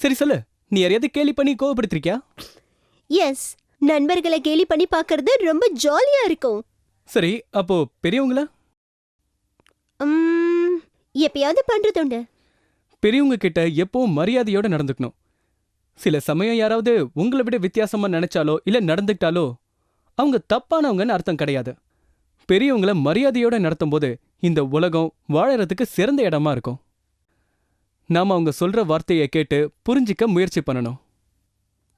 சரி சொல்லு நீ யாரையாவது கேலி பண்ணி கோவப்படுத்திருக்கியா? எஸ் நண்பர்களை கேலி பண்ணி பார்க்கறது ரொம்ப ஜாலியா இருக்கும். சரி அப்போ பெரியவங்கள? உம், எப்பயாவது பண்றதுண்டு. பெரியவங்க கிட்ட எப்பவும் மரியாதையோட நடந்துக்கணும். சில சமயம் யாராவது உங்களை விட வித்தியாசமா நினைச்சாலோ இல்ல நடந்துக்கிட்டாலோ அவங்க தப்பானவங்கன்னு அர்த்தம் கிடையாது. பெரியவங்கள மரியாதையோட நடத்தும்போது இந்த உலகம் வாழறதுக்கு சிறந்த இடமா இருக்கும். நாம அவங்க சொல்ற வார்த்தையை கேட்டு புரிஞ்சிக்க முயற்சி பண்ணணும்.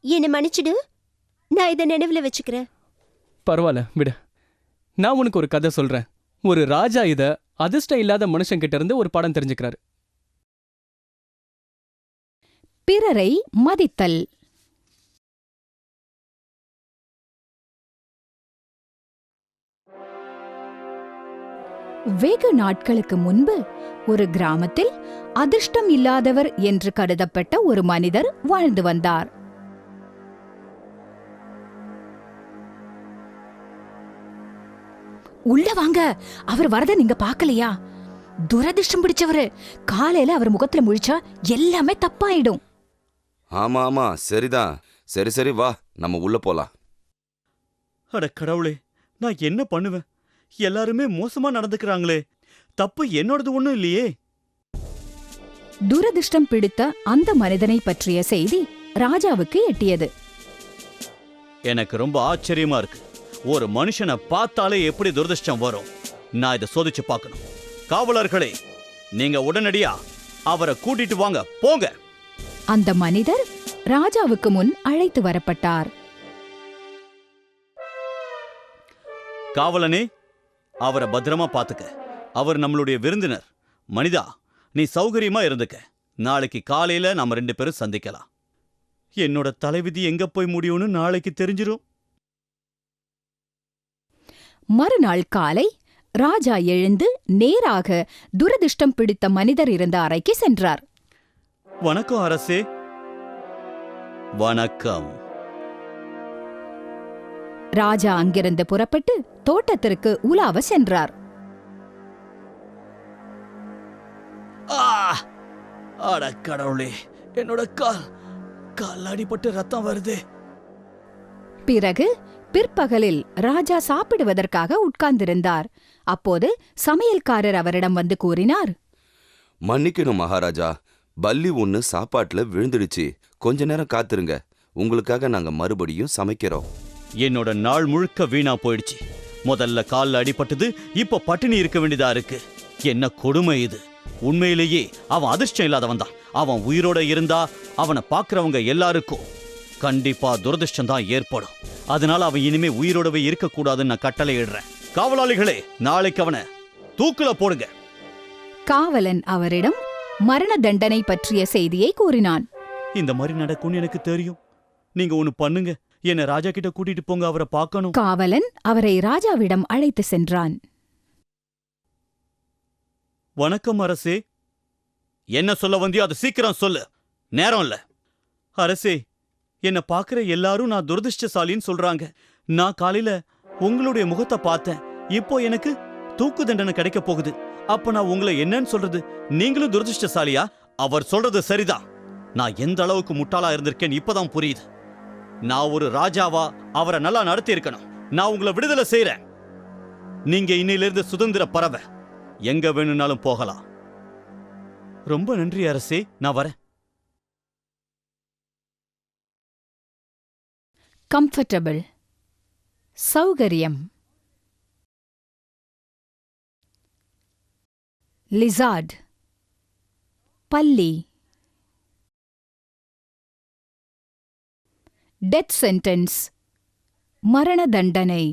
என்னை மன்னிச்சிடு. நான் இதை நினைவுல வச்சுக்கிறேன். பரவாயில்ல விடு. நான் உனக்கு ஒரு கதை சொல்றேன். ஒரு ராஜா இத அதிர்ஷ்டம் இல்லாத மனுஷன் கிட்ட இருந்து ஒரு பாடம் தெரிஞ்சுக்கிறாரு. பிறரை மதித்தல். வெகு நாட்களுக்கு முன்பு ஒரு கிராமத்தில் அதிர்ஷ்டம் இல்லாதவர் என்று கருதப்பட்ட ஒரு மனிதர் வாழ்ந்து வந்தார். உள்ள வாங்க அவர் வரத நீங்க பார்க்கலையா? துரதிர்ஷ்டம் பிடிச்சவரு. காலையில அவர் முகத்துல முழிச்சா எல்லாமே தப்பாயிடும். ஆமா ஆமா சரிதான். சரி சரி வா நம்ம உள்ள போலாம். அட கடவுளே நான் என்ன பண்ணுவேன்? எல்லாருமே மோசமா நடந்துக்கிறாங்களே. தப்பு என்னோடது ஒண்ணும் இல்லையே. துரதிர்ஷ்டம் பிடித்த அந்த மனிதனை பற்றிய செய்தி ராஜாவுக்கு எட்டியது. எனக்கு ரொம்ப ஆச்சரியமா இருக்கு. ஒரு மனுஷனை பார்த்தாலே எப்படி துரதிர்ஷ்டம் வரும்? நான் இதை சோதிச்சு பார்க்கணும். காவலர்களே நீங்க உடனடியா அவரை கூட்டிட்டு வாங்க போங்க. அந்த மனிதர் ராஜாவுக்கு முன் அழைத்து வரப்பட்டார். காவலனே அவரை பத்திரமா பாத்துக்க அவர் நம்மளுடைய விருந்தினர். மனிதா நீ சௌகரியமா இருந்துக்க. நாளைக்கு காலையில நாம ரெண்டு பேரும் சந்திக்கலாம். என்னோட தலைவிதி எங்க போய் முடியும்னு நாளைக்கு தெரிஞ்சிரும். மறுநாள் காலை ராஜா எழுந்து நேராக துரதிர்ஷ்டம் பிடித்த மனிதர் இருந்த அறைக்கு சென்றார். வணக்கம் அரசே. வணக்கம். ராஜா அங்கிருந்து புறப்பட்டு தோட்டத்திற்கு உலாவ சென்றார். ஆ! அட கடவுளே என்னோட கால் கால் அடிபட்டு ரத்தம் வருது. பிறகு பிற்பகலில் ராஜா சாப்பிடுவதற்காக உட்கார்ந்திருந்தார். அப்போது சமையல்காரர் அவரிடம் வந்து கூறினார் மன்னிக்கணும் மகாராஜா பல்லி ஒன்று சாப்பாட்டுல விழுந்துடுச்சு. கொஞ்ச நேரம் காத்துருங்க. உங்களுக்காக நாங்க மறுபடியும் சமைக்கிறோம். என்னோட நாள் முழுக்க வீணா போயிடுச்சு. முதல்ல கால்ல அடிபட்டது இப்ப பட்டினி இருக்க வேண்டியதா இருக்கு. என்ன கொடுமை இது? உண்மையிலேயே அவன் அதிர்ஷ்டம் இல்லாதவன் தான். அவன் உயிரோட இருந்தா அவனை பார்க்கறவங்க எல்லாருக்கும் கண்டிப்பா துரதிர்ஷ்டம் தான் ஏற்படும். அதனால அவன் இனிமே உயிரோடவே இருக்கக்கூடாதுன்னு நான் கட்டளை இடுறேன். காவலாளிகளே நாளைக்கு அவனை தூக்குல போடுங்க. காவலன் அவரிடம் மரண தண்டனை பற்றிய செய்தியை கூறினான். இந்த மாதிரி நடக்கும்னு எனக்கு தெரியும். நீங்க ஒன்னு பண்ணுங்க. என்ன ராஜா கிட்ட கூட்டிட்டு போங்க அவரை பார்க்கணும். காவலன் அவரை ராஜாவிடம் அழைத்து சென்றான். வணக்கம் அரசே. என்ன சொல்ல வந்தியோ அது சீக்கிரம் சொல்லு. நேரம் இல்ல. அரசே என்ன பாக்குற எல்லாரும் நான் துரதிர்ஷ்டசாலின்னு சொல்றாங்க. நான் காலையில உங்களுடைய முகத்தை பார்த்தேன். இப்போ எனக்கு தூக்கு தண்டனை கிடைக்க போகுது. அப்ப நான் உங்களை என்னன்னு சொல்றது நீங்களும் துரதிர்ஷ்டசாலியா? அவர் சொல்றது சரிதான். நான் எந்த அளவுக்கு முட்டாளா இருந்திருக்கேன்னு இப்பதான் புரியுது. நான் ஒரு ராஜாவா அவரை நல்லா நடத்தி இருக்கணும் நான் உங்களை விடுதலை செய்யறேன் நீங்க இன்னையிலிருந்து சுதந்திர பறவை. எங்க வேணும்னாலும் போகலாம். ரொம்ப நன்றி அரசே நான் வரேன். கம்ஃபர்டபிள். சௌகரியம். லிசார்ட். பல்லி டெத் சென்டென்ஸ் மரண தண்டனை